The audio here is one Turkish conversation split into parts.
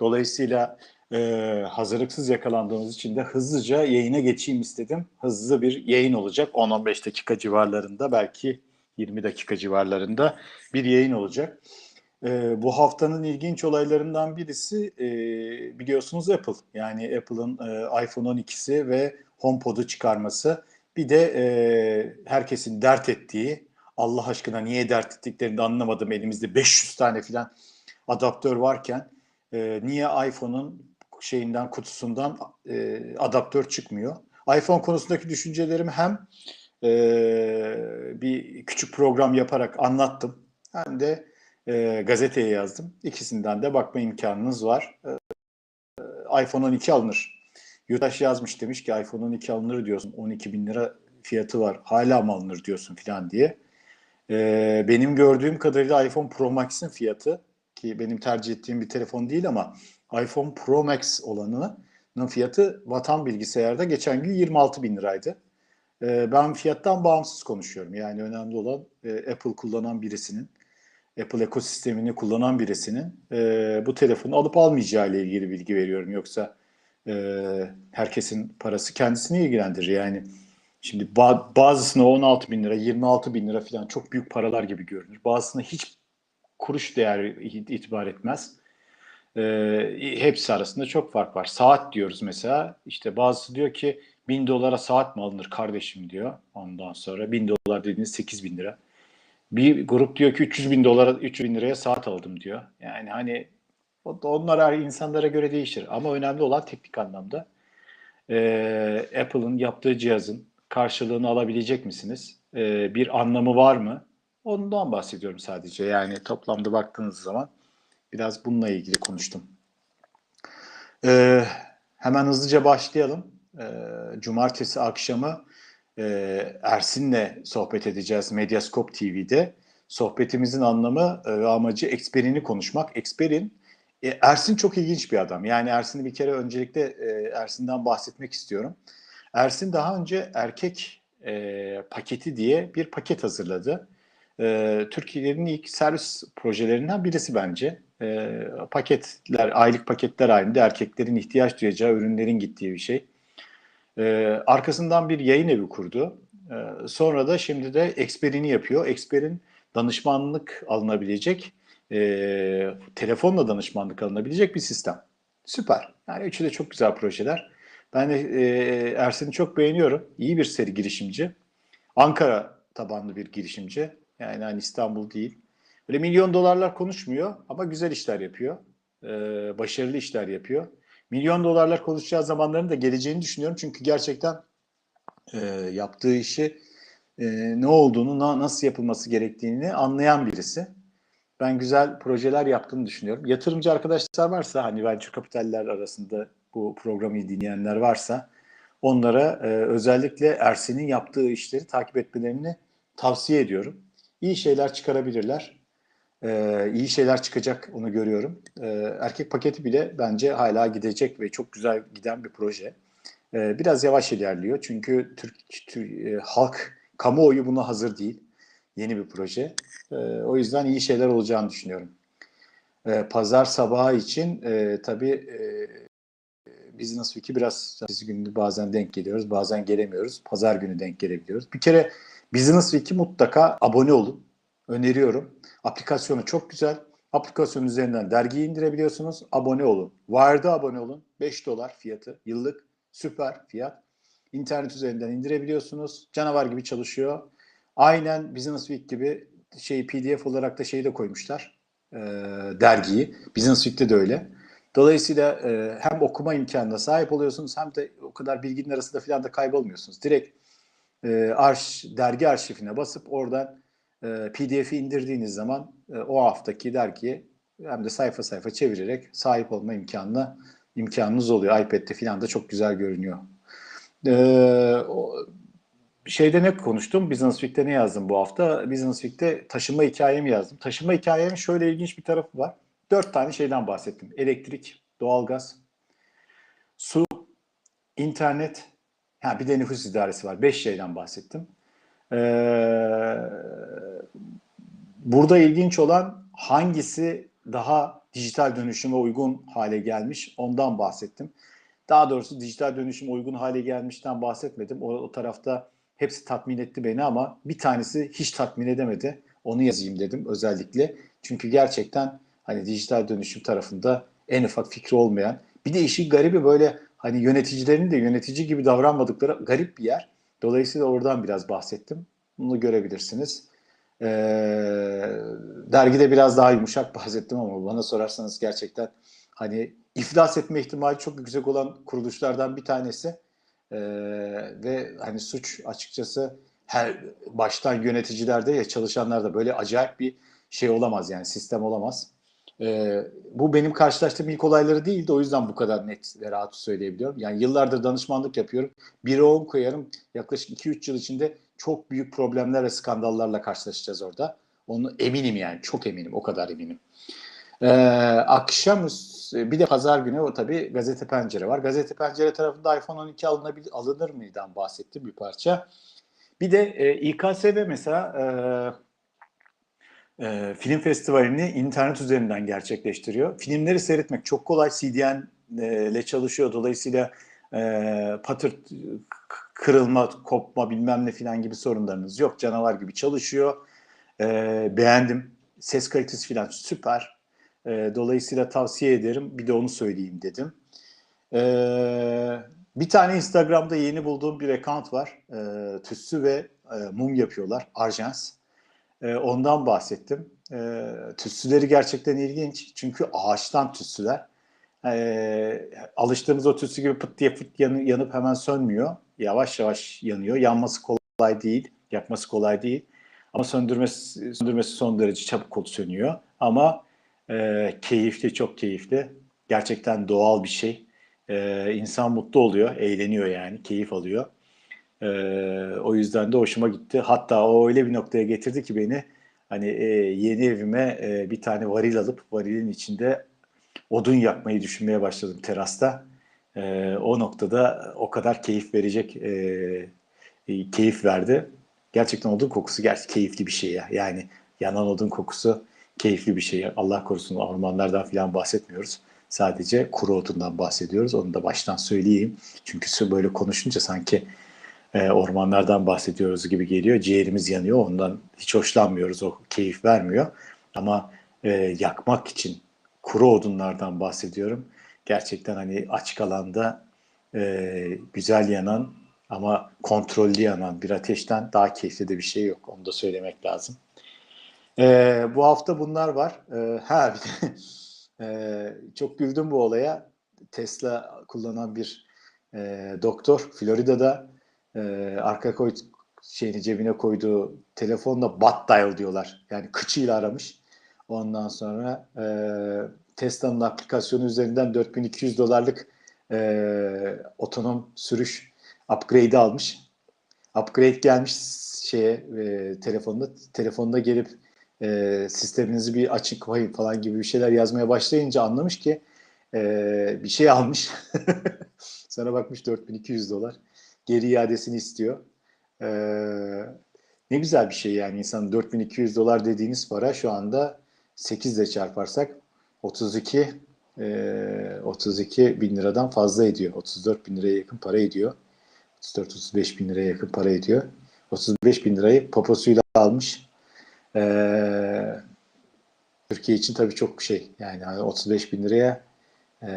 Dolayısıyla e, hazırlıksız yakalandığımız için de hızlıca yayına geçeyim istedim. Hızlı bir yayın olacak. 10-15 dakika civarlarında belki 20 dakika civarlarında bir yayın olacak. E, bu haftanın ilginç olaylarından birisi e, biliyorsunuz Apple. Yani Apple'ın e, iPhone 12'si ve HomePod'u çıkarması. Bir de e, herkesin dert ettiği, Allah aşkına niye dert ettiklerini de anlamadım. Elimizde 500 tane filan adaptör varken e, niye iPhone'un şeyinden kutusundan e, adaptör çıkmıyor? iPhone konusundaki düşüncelerimi hem e, bir küçük program yaparak anlattım hem de e, gazeteye yazdım. İkisinden de bakma imkanınız var. E, iPhone 12 alınır. Yurttaş yazmış demiş ki iPhone 12 alınır diyorsun 12 bin lira fiyatı var hala mı alınır diyorsun filan diye. E, benim gördüğüm kadarıyla iPhone Pro Max'in fiyatı ki benim tercih ettiğim bir telefon değil ama iPhone Pro Max olanının fiyatı Vatan Bilgisayar'da geçen gün 26 bin liraydı. E, ben fiyattan bağımsız konuşuyorum. Yani önemli olan e, Apple kullanan birisinin, Apple ekosistemini kullanan birisinin e, bu telefonu alıp almayacağı ile ilgili bilgi veriyorum. Yoksa e, herkesin parası kendisini ilgilendirir. Yani şimdi ba- bazısına 16 bin lira, 26 bin lira falan çok büyük paralar gibi görünür. Bazısına hiç kuruş değer itibar etmez. E, hepsi arasında çok fark var. Saat diyoruz mesela. İşte bazısı diyor ki bin dolara saat mi alınır kardeşim diyor. Ondan sonra bin dolar dediğiniz 8 bin lira. Bir grup diyor ki 300 bin dolara 300 bin liraya saat aldım diyor. Yani hani onlar her insanlara göre değişir. Ama önemli olan teknik anlamda e, Apple'ın yaptığı cihazın karşılığını alabilecek misiniz? E, bir anlamı var mı? Ondan bahsediyorum sadece. Yani toplamda baktığınız zaman biraz bununla ilgili konuştum. Ee, hemen hızlıca başlayalım. Ee, cumartesi akşamı e, Ersin'le sohbet edeceğiz Medyascope TV'de. Sohbetimizin anlamı ve amacı Exper'ini konuşmak. Exper'in e, Ersin çok ilginç bir adam. Yani Ersin'i bir kere öncelikle e, Ersin'den bahsetmek istiyorum. Ersin daha önce erkek e, paketi diye bir paket hazırladı e, Türkiye'nin ilk servis projelerinden birisi bence. E, paketler, aylık paketler halinde erkeklerin ihtiyaç duyacağı ürünlerin gittiği bir şey. E, arkasından bir yayın evi kurdu. E, sonra da şimdi de Exper'ini yapıyor. Exper'in danışmanlık alınabilecek, e, telefonla danışmanlık alınabilecek bir sistem. Süper. Yani üçü de çok güzel projeler. Ben de e, Ersin'i çok beğeniyorum. İyi bir seri girişimci. Ankara tabanlı bir girişimci. Yani hani İstanbul değil. Böyle milyon dolarlar konuşmuyor ama güzel işler yapıyor. Ee, başarılı işler yapıyor. Milyon dolarlar konuşacağı zamanların da geleceğini düşünüyorum. Çünkü gerçekten e, yaptığı işi e, ne olduğunu, na, nasıl yapılması gerektiğini anlayan birisi. Ben güzel projeler yaptığını düşünüyorum. Yatırımcı arkadaşlar varsa, hani venture kapitaller arasında bu programı dinleyenler varsa onlara e, özellikle Ersin'in yaptığı işleri takip etmelerini tavsiye ediyorum iyi şeyler çıkarabilirler. Ee, iyi şeyler çıkacak onu görüyorum. Ee, erkek paketi bile bence hala gidecek ve çok güzel giden bir proje. Ee, biraz yavaş ilerliyor çünkü Türk, Türk e, halk, kamuoyu buna hazır değil. Yeni bir proje. Ee, o yüzden iyi şeyler olacağını düşünüyorum. Ee, Pazar sabahı için e, tabii e, Business Week'i biraz biz günü bazen denk geliyoruz, bazen gelemiyoruz. Pazar günü denk gelebiliyoruz. Bir kere Business Week'i mutlaka abone olun. Öneriyorum. Aplikasyonu çok güzel. Aplikasyon üzerinden dergiyi indirebiliyorsunuz. Abone olun. Wired'a abone olun. 5 dolar fiyatı. Yıllık. Süper fiyat. İnternet üzerinden indirebiliyorsunuz. Canavar gibi çalışıyor. Aynen Business Week gibi şey PDF olarak da şeyi de koymuşlar. E, dergiyi. Business Week'te de öyle. Dolayısıyla e, hem okuma imkanına sahip oluyorsunuz hem de o kadar bilginin arasında falan da kaybolmuyorsunuz. Direkt e, arş, dergi arşivine basıp oradan e, PDF'i indirdiğiniz zaman e, o haftaki dergiye hem de sayfa sayfa çevirerek sahip olma imkanına imkanınız oluyor. iPad'de falan da çok güzel görünüyor. Ee, o, şeyde ne konuştum? Business Week'te ne yazdım bu hafta? Business Week'te taşıma hikayemi yazdım. Taşıma hikayemin şöyle ilginç bir tarafı var. Dört tane şeyden bahsettim. Elektrik, doğalgaz, su, internet, ha bir de nüfus idaresi var. Beş şeyden bahsettim. Ee, burada ilginç olan hangisi daha dijital dönüşüme uygun hale gelmiş. Ondan bahsettim. Daha doğrusu dijital dönüşüm uygun hale gelmişten bahsetmedim. O, o tarafta hepsi tatmin etti beni ama bir tanesi hiç tatmin edemedi. Onu yazayım dedim özellikle. Çünkü gerçekten hani dijital dönüşüm tarafında en ufak fikri olmayan bir de işi garibi böyle hani yöneticilerin de yönetici gibi davranmadıkları garip bir yer. Dolayısıyla oradan biraz bahsettim. Bunu görebilirsiniz. Ee, dergide biraz daha yumuşak bahsettim ama bana sorarsanız gerçekten hani iflas etme ihtimali çok yüksek olan kuruluşlardan bir tanesi. Ee, ve hani suç açıkçası her baştan yöneticilerde ya çalışanlarda böyle acayip bir şey olamaz yani sistem olamaz. Ee, bu benim karşılaştığım ilk olayları değildi o yüzden bu kadar net ve rahat söyleyebiliyorum. Yani yıllardır danışmanlık yapıyorum. 1'e 10 koyarım yaklaşık 2-3 yıl içinde çok büyük problemler ve skandallarla karşılaşacağız orada. Onu eminim yani çok eminim o kadar eminim. Ee, akşam bir de pazar günü o tabii gazete pencere var. Gazete pencere tarafında iPhone 12 alınabilir, alınır mıydan bahsettim bir parça. Bir de e, İKSV mesela e, e, film festivalini internet üzerinden gerçekleştiriyor. Filmleri seyretmek çok kolay. CDN ile çalışıyor. Dolayısıyla e, patır kırılma, kopma bilmem ne filan gibi sorunlarınız yok. Canavar gibi çalışıyor. E, beğendim. Ses kalitesi filan süper. E, dolayısıyla tavsiye ederim. Bir de onu söyleyeyim dedim. E, bir tane Instagram'da yeni bulduğum bir account var. E, tütsü ve e, mum yapıyorlar. Arjans. E, ondan bahsettim. E, tütsüleri gerçekten ilginç. Çünkü ağaçtan tütsüler. E, alıştığımız o tütsü gibi pıt diye fıt yanı, yanıp hemen sönmüyor. Yavaş yavaş yanıyor. Yanması kolay değil. Yakması kolay değil. Ama söndürmesi, söndürmesi son derece çabuk sönüyor. Ama e, keyifli, çok keyifli. Gerçekten doğal bir şey. E, insan mutlu oluyor, eğleniyor yani, keyif alıyor. E, o yüzden de hoşuma gitti. Hatta o öyle bir noktaya getirdi ki beni hani e, yeni evime e, bir tane varil alıp varilin içinde odun yakmayı düşünmeye başladım terasta. E, o noktada o kadar keyif verecek e, e, keyif verdi. Gerçekten odun kokusu gerçekten keyifli bir şey ya. Yani yanan odun kokusu keyifli bir şey. Allah korusun ormanlardan falan bahsetmiyoruz. Sadece kuru odundan bahsediyoruz. Onu da baştan söyleyeyim. Çünkü böyle konuşunca sanki e, ormanlardan bahsediyoruz gibi geliyor. Ciğerimiz yanıyor. Ondan hiç hoşlanmıyoruz. O keyif vermiyor. Ama e, yakmak için kuru odunlardan bahsediyorum. Gerçekten hani açık alanda e, güzel yanan ama kontrollü yanan bir ateşten daha keyifli de bir şey yok. Onu da söylemek lazım. E, bu hafta bunlar var. E, ha bir de e, çok güldüm bu olaya. Tesla kullanan bir e, doktor Florida'da e, arka koy şeyini cebine koyduğu telefonla bat dial diyorlar. Yani kıçıyla aramış. Ondan sonra e, Tesla'nın aplikasyonu üzerinden 4200 dolarlık e, otonom sürüş upgrade almış. Upgrade gelmiş şeye e, telefonda telefonda gelip e, sisteminizi bir açık koyun falan gibi bir şeyler yazmaya başlayınca anlamış ki e, bir şey almış. Sonra bakmış 4200 dolar. Geri iadesini istiyor. E, ne güzel bir şey yani insan 4200 dolar dediğiniz para şu anda 8 ile çarparsak 32 e, 32 bin liradan fazla ediyor. 34 bin liraya yakın para ediyor. 34-35 bin liraya yakın para ediyor. 35 bin lirayı poposuyla almış. Ee, Türkiye için tabii çok şey yani 35 bin liraya e,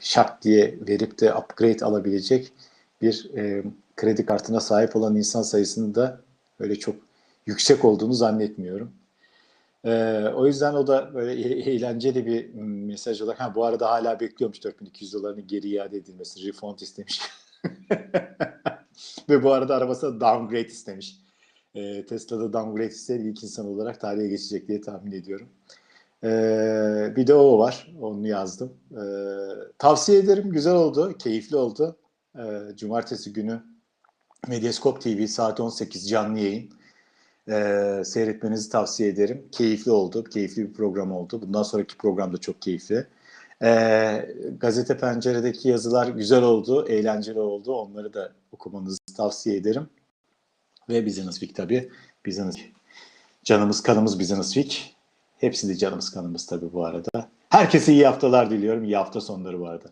şak diye verip de upgrade alabilecek bir e, kredi kartına sahip olan insan sayısının da öyle çok yüksek olduğunu zannetmiyorum. E, o yüzden o da böyle e, eğlenceli bir mesaj olarak ha, bu arada hala bekliyormuş 4200 dolarının geri iade edilmesi. Refund istemiş. Ve bu arada arabası downgrade istemiş. E, Tesla'da downgrade isteyen ilk insan olarak tarihe geçecek diye tahmin ediyorum. E, bir de o var. Onu yazdım. E, tavsiye ederim. Güzel oldu. Keyifli oldu. E, Cumartesi günü Medyascope TV saat 18 canlı yayın. Seyretmenizi tavsiye ederim. Keyifli oldu. Keyifli bir program oldu. Bundan sonraki program da çok keyifli. Gazete Pencere'deki yazılar güzel oldu. Eğlenceli oldu. Onları da okumanızı tavsiye ederim. Ve Business Week tabii. Business Canımız kanımız Business Week. Hepsi de canımız kanımız tabii bu arada. Herkese iyi haftalar diliyorum. İyi hafta sonları bu arada.